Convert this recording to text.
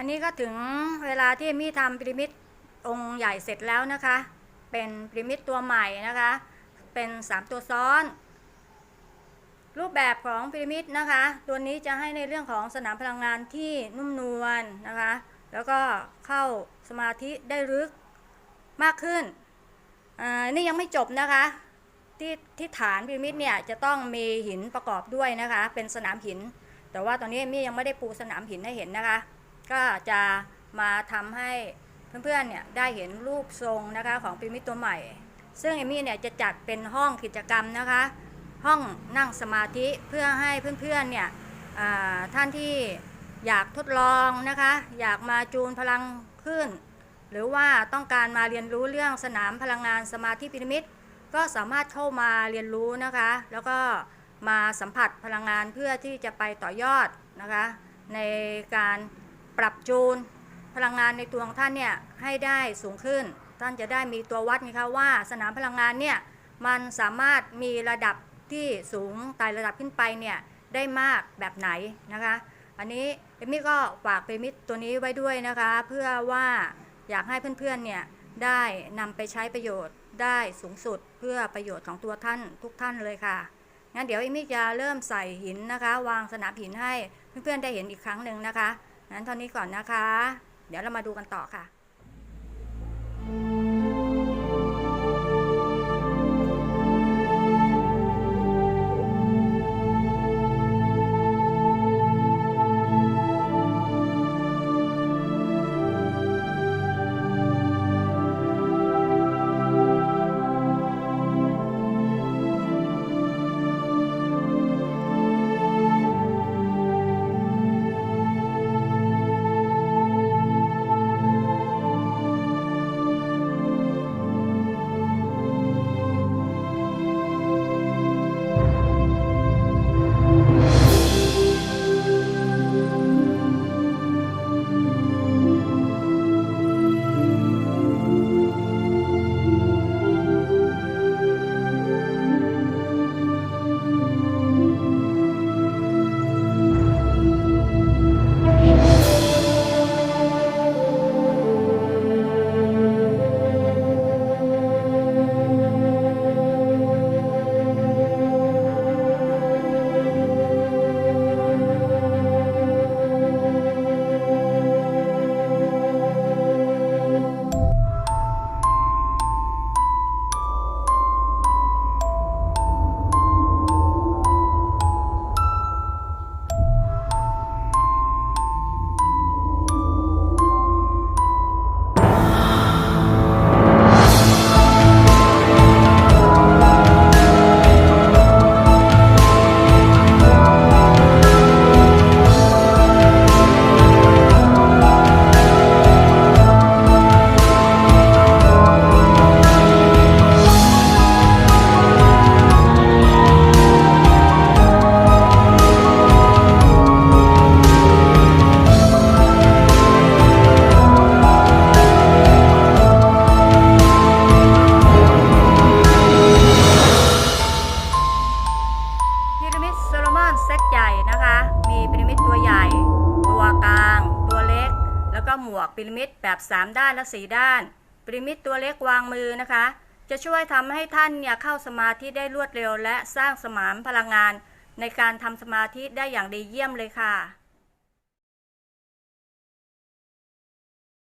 อันนี้ก็ถึงเวลาที่มี่ทำพีระมิดองค์ใหญ่เสร็จแล้วนะคะ เป็นพีระมิดตัวใหม่นะคะ เป็น 3 ตัวซ้อน รูปแบบของพีระมิดนะคะ ตัวนี้จะให้ในเรื่องของสนามพลังงานที่นุ่มนวลนะคะ แล้วก็เข้าสมาธิได้ลึกมากขึ้นอ่านี่ยังไม่จบนะคะ ที่ที่ฐานพีระมิดเนี่ยจะต้องมีหินประกอบด้วยนะคะ เป็นสนามหิน แต่ว่าตอนนี้มี่ยังไม่ได้ปูสนามหินให้เห็นนะคะ ก็จะมาทำให้เพื่อนๆเนี่ยได้เห็นรูปทรงนะคะของพีระมิดตัวใหม่ ซึ่งเอมี่เนี่ยจะจัดเป็นห้องกิจกรรมนะคะ ห้องนั่งสมาธิเพื่อให้เพื่อนๆเนี่ยท่านที่อยากทดลองนะคะ อยากมาจูนพลังขึ้น หรือว่าต้องการมาเรียนรู้เรื่องสนามพลังงานสมาธิพีระมิดก็สามารถเข้ามาเรียนรู้นะคะ แล้วก็มาสัมผัสพลังงานเพื่อที่จะไปต่อยอดนะคะ ในการ ปรับจูนพลังงานในตัวของท่านเนี่ยให้ได้สูงขึ้น ท่านจะได้มีตัววัดนะคะว่าสนามพลังงานเนี่ยมันสามารถมีระดับที่สูงไต่ระดับขึ้นไปเนี่ยได้มากแบบไหนนะคะ อันนี้เอมี่ก็ฝากเปมิดตัวนี้ไว้ด้วยนะคะ เพื่อว่าอยากให้เพื่อนๆเนี่ยได้นำไปใช้ประโยชน์ได้สูงสุดเพื่อประโยชน์ของตัวท่านทุกท่านเลยค่ะงั้นเดี๋ยวเอมมี่จะเริ่มใส่หินนะคะ วางสนามหินให้เพื่อนๆได้เห็นอีกครั้งหนึ่งนะคะ งั้นเท่านี้ก่อนนะคะ เดี๋ยวเรามาดูกันต่อค่ะ เซตใหญ่นะคะ มีพีระมิดตัวใหญ่ ตัวกลาง ตัวเล็ก แล้วก็หมวกพีระมิดแบบ 3 ด้านและ 4 ด้านพีระมิดตัวเล็กวางมือนะคะ จะช่วยทำให้ท่านเนี่ยเข้าสมาธิได้รวดเร็ว และสร้างสมานพลังงาน ในการทำสมาธิได้อย่างดีเยี่ยมเลยค่ะ